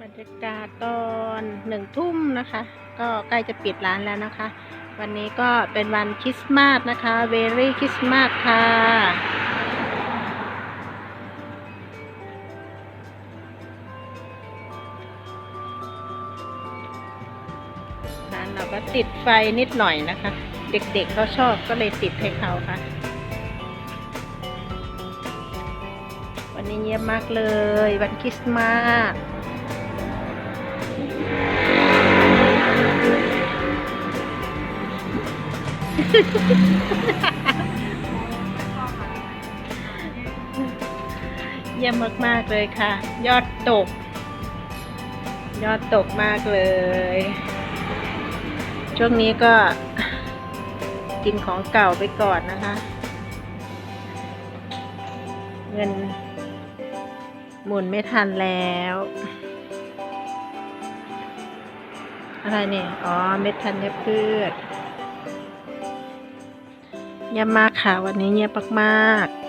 บรรยากาศตอนหนึ่งทุ่มนะคะ ก็ใกล้จะปิดร้านแล้วนะคะ วันนี้ก็เป็นวันคริสต์มาสนะคะเวรี่คริสต์มาสค่ะร้านเราก็ติดไฟนิดหน่อยนะคะ เด็กๆเขาชอบก็เลยติดให้เขาค่ะ วันนี้เงียบมากเลย วันคริสต์มาส เยี่ยมมาก ๆ เลยค่ะ ยอดตก ยอดตกมากเลย ช่วงนี้ก็กินของเก่าไปก่อนนะคะ เงินหมุนไม่ทันแล้ว อะไรเนี่ย อ๋อ เม็ดธัญพืช เงียบมากค่ะ วันนี้เงียบมากๆ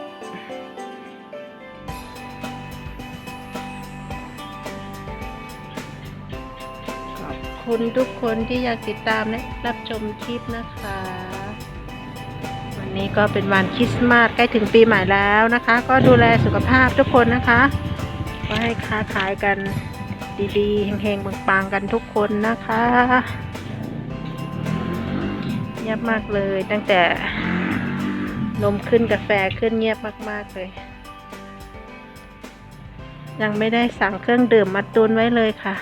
ขอบคุณทุกคนที่อยากติดตามและรับชมคลิปนะคะ วันนี้ก็เป็นวันคริสต์มาสใกล้ถึงปีใหม่แล้วนะคะ ก็ดูแลสุขภาพทุกคนนะคะ ก็ให้ค้าขายกันดีๆเฮงๆปังๆกันทุกคนนะคะเงียบมากเลยตั้งแต่ นมขึ้นกาแฟขึ้นเงียบมาก ๆ เลย ยังไม่ได้สั่งเครื่องดื่มมาตุนไว้เลยค่ะ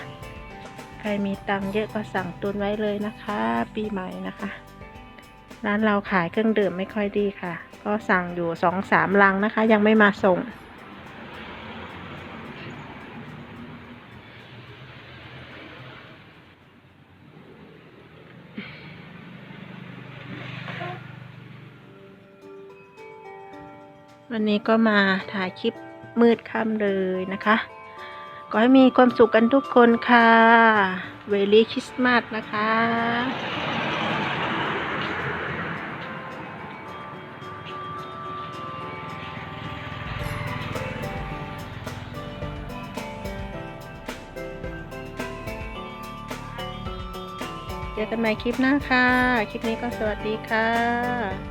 ใครมีตังเยอะก็สั่งตุนไว้เลยนะคะ ปีใหม่นะคะ ร้านเราขายเครื่องดื่มไม่ค่อยดีค่ะ ก็สั่งอยู่สองสามลังนะคะ ยังไม่มาส่ง วันนี้ก็มาถ่ายคลิปมืดค่ำเลยนะคะก็ให้มีความสุขกันทุกคนค่ะเวลี่คริสต์มาสนะคะเจอกันใหม่คลิปหน้าค่ะ คลิปนี้ก็สวัสดีค่ะ